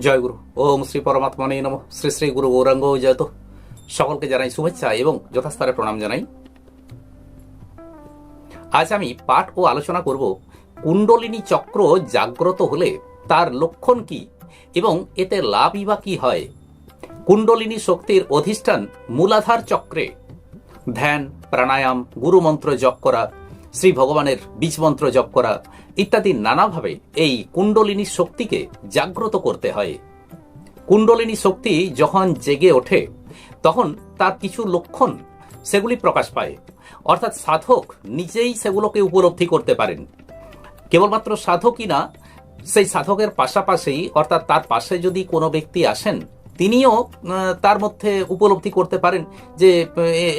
জয় গুরু। ওম শ্রী পরমাত্মা নেই নম। শ্রী শ্রী গুরু গৌরাঙ্গ জয়ত। সকলকে জানাই শুভেচ্ছা এবং যথাস্থানে প্রণাম জানাই। আজ আমি পাঠ ও আলোচনা করব, কুণ্ডলিনী চক্র জাগ্রত হলে তার লক্ষণ কি এবং এতে লাভই বা কি হয়? কুণ্ডলিনী শক্তির অধিষ্ঠান মূলাধার চক্রে। ধ্যান, প্রাণায়াম, গুরুমন্ত্র জপ করা শ্রী ভগবানের বীজমন্ত্র জপ করা ইত্যাদি নানাভাবে এই কুণ্ডলিনী শক্তিকে জাগ্রত করতে হয়। কুণ্ডলিনী শক্তি যখন জেগে ওঠে, তখন তার কিছু লক্ষণ সেগুলি প্রকাশ পায়। অর্থাৎ সাধক নিজেই সেগুলোকে উপলব্ধি করতে পারেন। কেবলমাত্র সাধকই না, সেই সাধকের পাশাপাশি, অর্থাৎ তার পাশে যদি কোনো ব্যক্তি আসেন, তিনিও তার মধ্যে উপলব্ধি করতে পারেন যে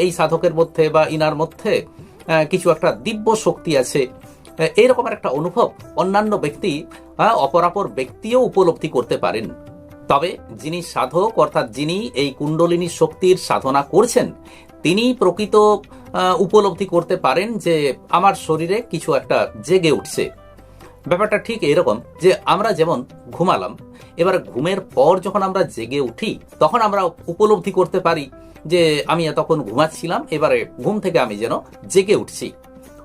এই সাধকের মধ্যে বা ইনার মধ্যে কিছু একটা দিব্য শক্তি আছে। আহ, এইরকম একটা অনুভব অন্যান্য ব্যক্তি অপরাপর ব্যক্তিও উপলব্ধি করতে পারেন। তবে যিনি সাধক অর্থাৎ যিনি এই কুণ্ডলিনী শক্তির সাধনা করছেন তিনি প্রকৃত উপলব্ধি করতে পারেন যে আমার শরীরে কিছু একটা জেগে উঠছে। ব্যাপারটা ঠিক এরকম যে আমরা যেমন ঘুমালাম এবার ঘুমের পর যখন আমরা জেগে উঠি তখন আমরা উপলব্ধি করতে পারি। যে আমি এতক্ষণ ঘুমাচ্ছিলাম, এবারে ঘুম থেকে আমি যেন জেগে উঠছি।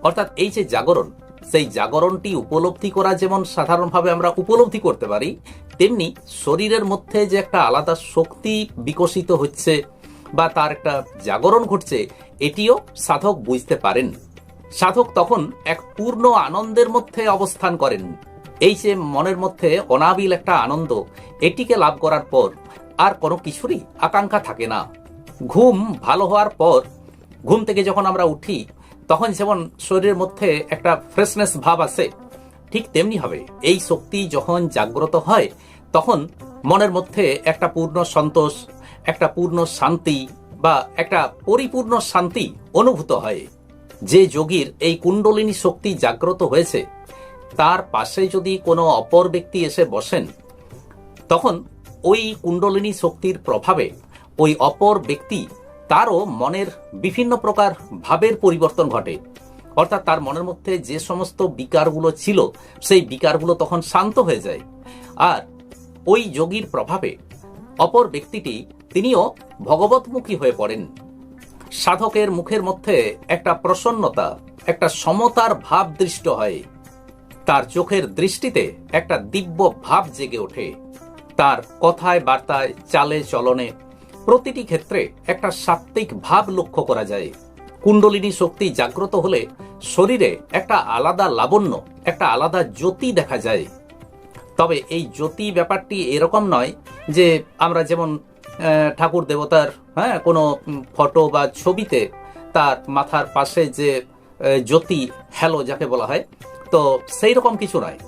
অর্থাৎ এই যে জাগরণ, সেই জাগরণটি উপলব্ধি করা যেমন সাধারণভাবে আমরা উপলব্ধি করতে পারি, তেমনি শরীরের মধ্যে যে একটা আলাদা শক্তি বিকশিত হচ্ছে বা তার একটা জাগরণ ঘটছে, এটিও সাধক বুঝতে পারেন। সাধক তখন এক পূর্ণ আনন্দের মধ্যে অবস্থান করেন। এই যে মনের মধ্যে অনাবিল একটা আনন্দ, এটিকে লাভ করার পর আর কোনো কিছুরই আকাঙ্ক্ষা থাকে না। ঘুম ভালো হওয়ার পর, ঘুম থেকে যখন আমরা উঠি, তখন যেমন শরীরের মধ্যে একটা ফ্রেশনেস ভাব আসে, ঠিক তেমনি হবে। এই শক্তি যখন জাগ্রত হয়, তখন মনের মধ্যে একটা পূর্ণ সন্তোষ, একটা পূর্ণ শান্তি বা একটা পরিপূর্ণ শান্তি অনুভূত হয়। যে যোগীর এই কুণ্ডলিনী শক্তি জাগ্রত হয়েছে, তার পাশে যদি কোনো অপর ব্যক্তি এসে বসেন, তখন ওই কুণ্ডলিনী শক্তির প্রভাবে ওই অপর ব্যক্তি তারও মনের বিভিন্ন প্রকার ভাবের পরিবর্তন ঘটে। অর্থাৎ তার মনের মধ্যে যে সমস্ত বিকারগুলো ছিল, সেই বিকারগুলো তখন শান্ত হয়ে যায়। আর ওই যোগীর প্রভাবে অপর ব্যক্তিটি তিনিও ভগবতমুখী হয়ে পড়েন। সাধকের মুখের মধ্যে একটা প্রসন্নতা, একটা সমতার ভাব দৃষ্ট হয়। তার চোখের দৃষ্টিতে একটা দিব্য ভাব জেগে ওঠে। তার কথায়, বার্তায়, চালে, চলনে প্রতিটি ক্ষেত্রে একটা সাত্ত্বিক ভাব লক্ষ্য করা যায়। কুণ্ডলিনী শক্তি জাগ্রত হলে শরীরে একটা আলাদা লাবণ্য, একটা আলাদা জ্যোতি দেখা যায়। তবে এই জ্যোতি ব্যাপারটি এরকম নয় যে আমরা যেমন ঠাকুর দেবতার হ্যাঁ কোনো ফটো বা ছবিতে তার মাথার পাশে যে জ্যোতি, হ্যালো যাকে বলা হয়, তো সেই রকম কিছু নয়।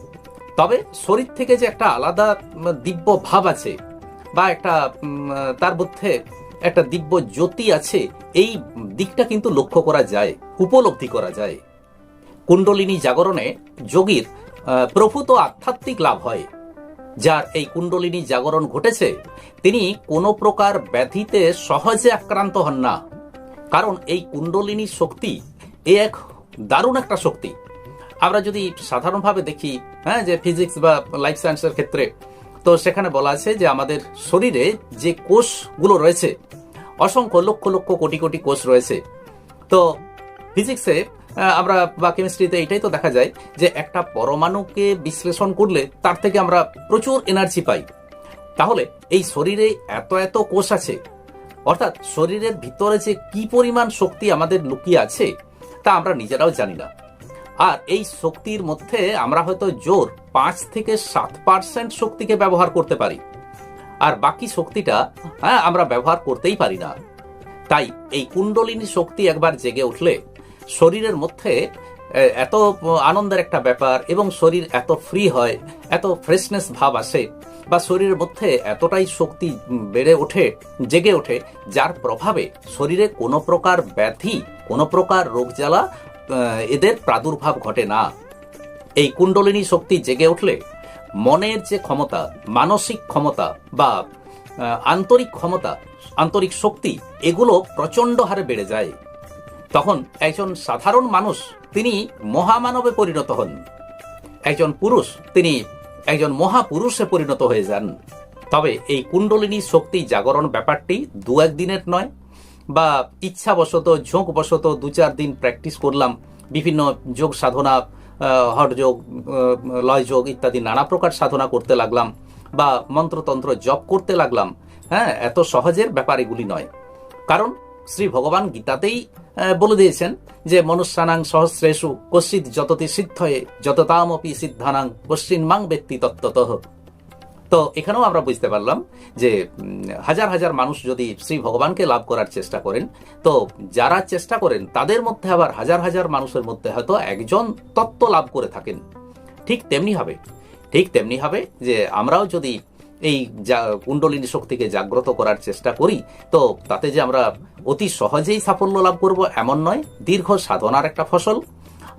তবে শরীর থেকে যে একটা আলাদা দিব্য ভাব আছে বা একটা তার মধ্যে একটা দিব্য জ্যোতি আছে, এই দিকটা কিন্তু লক্ষ্য করা যায়, উপলব্ধি করা যায়। কুণ্ডলিনী জাগরণে যোগীর প্রভূত আধ্যাত্মিক লাভ হয়। যার এই কুণ্ডলিনী জাগরণ ঘটেছে, তিনি কোনো প্রকার ব্যাধিতে সহজে আক্রান্ত হন না। কারণ এই কুণ্ডলিনী শক্তি এ এক দারুণ একটা শক্তি। আমরা যদি সাধারণভাবে দেখি হ্যাঁ যে ফিজিক্স বা লাইফ সায়েন্সের ক্ষেত্রে তো সেখানে বলা আছে যে আমাদের শরীরে যে কোষগুলো রয়েছে, অসংখ্য লক্ষ লক্ষ কোটি কোটি কোষ রয়েছে। তো ফিজিক্সে আমরা বা কেমিস্ট্রিতে এটাই তো দেখা যায় যে একটা পরমাণুকে বিশ্লেষণ করলে তার থেকে আমরা প্রচুর এনার্জি পাই। তাহলে এই শরীরে এত এত কোষ আছে, অর্থাৎ শরীরের ভিতরে যে কি পরিমাণ শক্তি আমাদের লুকিয়ে আছে, তা আমরা নিজেরাও জানি না। আর এই শক্তির মধ্যে আমরা হয়তো জোর পাঁচ থেকে সাত পার্সেন্ট শক্তিকে ব্যবহার করতে পারি। আর বাকি শক্তিটা হ্যাঁ আমরা ব্যবহার করতেই পারি না। তাই এই কুণ্ডলিনী শক্তি একবার জেগে উঠলে শরীরের মধ্যে এত আনন্দের একটা ব্যাপার এবং শরীর এত ফ্রি হয়, এত ফ্রেশনেস ভাব আসে বা শরীরের মধ্যে এতটাই শক্তি বেড়ে ওঠে, জেগে ওঠে, যার প্রভাবে শরীরে কোনো প্রকার ব্যাধি, কোনো প্রকার রোগ জ্বালা এদের প্রাদুর্ভাব ঘটে না। এই কুণ্ডলিনী শক্তি জেগে উঠলে মনের যে ক্ষমতা, মানসিক ক্ষমতা বা আন্তরিক ক্ষমতা, আন্তরিক শক্তি, এগুলো প্রচণ্ড হারে বেড়ে যায়। তখন একজন সাধারণ মানুষ তিনি মহামানবে পরিণত হন। একজন পুরুষ তিনি একজন মহাপুরুষে পরিণত হয়ে যান। তবে এই কুণ্ডলিনী শক্তি জাগরণ ব্যাপারটি দু একদিনের নয় বা ইচ্ছাবশত ঝোঁকবশত দু চার দিন প্র্যাকটিস করলাম। বিভিন্ন যোগ সাধনা আহ, লয়যোগ ইত্যাদি নানা প্রকার সাধনা করতে লাগলাম বা মন্ত্রতন্ত্র জপ করতে লাগলাম। হ্যাঁ এত সহজের ব্যাপার এগুলি নয়। কারণ শ্রী ভগবান গীতাতেই বলে দিয়েছেন যে মনুষ্যানাং সহস্রেষু কশ্চিৎ যততি সিদ্ধয়ে যততামপি সিদ্ধানাং কশ্চিন মাং ব্যক্তি তত্ত্বতঃ। তো এখানেও আমরা বুঝতে পারলাম যে হাজার হাজার মানুষ যদি শ্রী ভগবানকে লাভ করার চেষ্টা করেন, তো যারা চেষ্টা করেন, তাদের মধ্যে আবার হাজার হাজার মানুষের মধ্যে হয়তো একজন তত্ত্ব লাভ করে থাকেন। ঠিক তেমনি হবে। ঠিক তেমনি হবে যে, আমরাও যদি এই যা, কুণ্ডলিনী শক্তিকে জাগ্রত করার চেষ্টা করি, তো তাতে যে আমরা অতি সহজেই সাফল্য লাভ করব এমন নয়, দীর্ঘ সাধনার একটা ফসল।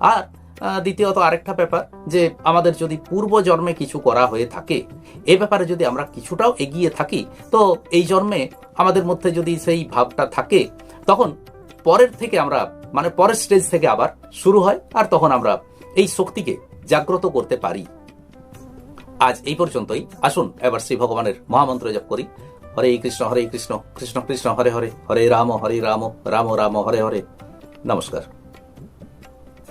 আর দ্বিতীয়ত আরেকটা ব্যাপার, যে আমাদের যদি পূর্ব জন্মে কিছু করা হয়ে থাকে, এ ব্যাপারে যদি আমরা কিছুটাও এগিয়ে থাকি, তো এই জন্মে আমাদের মধ্যে যদি সেই ভাবটা থাকে, তখন পরের থেকে আমরা মানে পরের স্টেজ থেকে আবার শুরু হয়, আর তখন আমরা এই শক্তিকে জাগ্রত করতে পারি। আজ এই পর্যন্তই। আসুন, এবার শ্রী ভগবানের মহামন্ত্র জপ করি। হরে কৃষ্ণ হরে কৃষ্ণ কৃষ্ণ কৃষ্ণ, হরে হরে হরে রাম হরে রাম রাম রাম, হরে হরে। নমস্কার।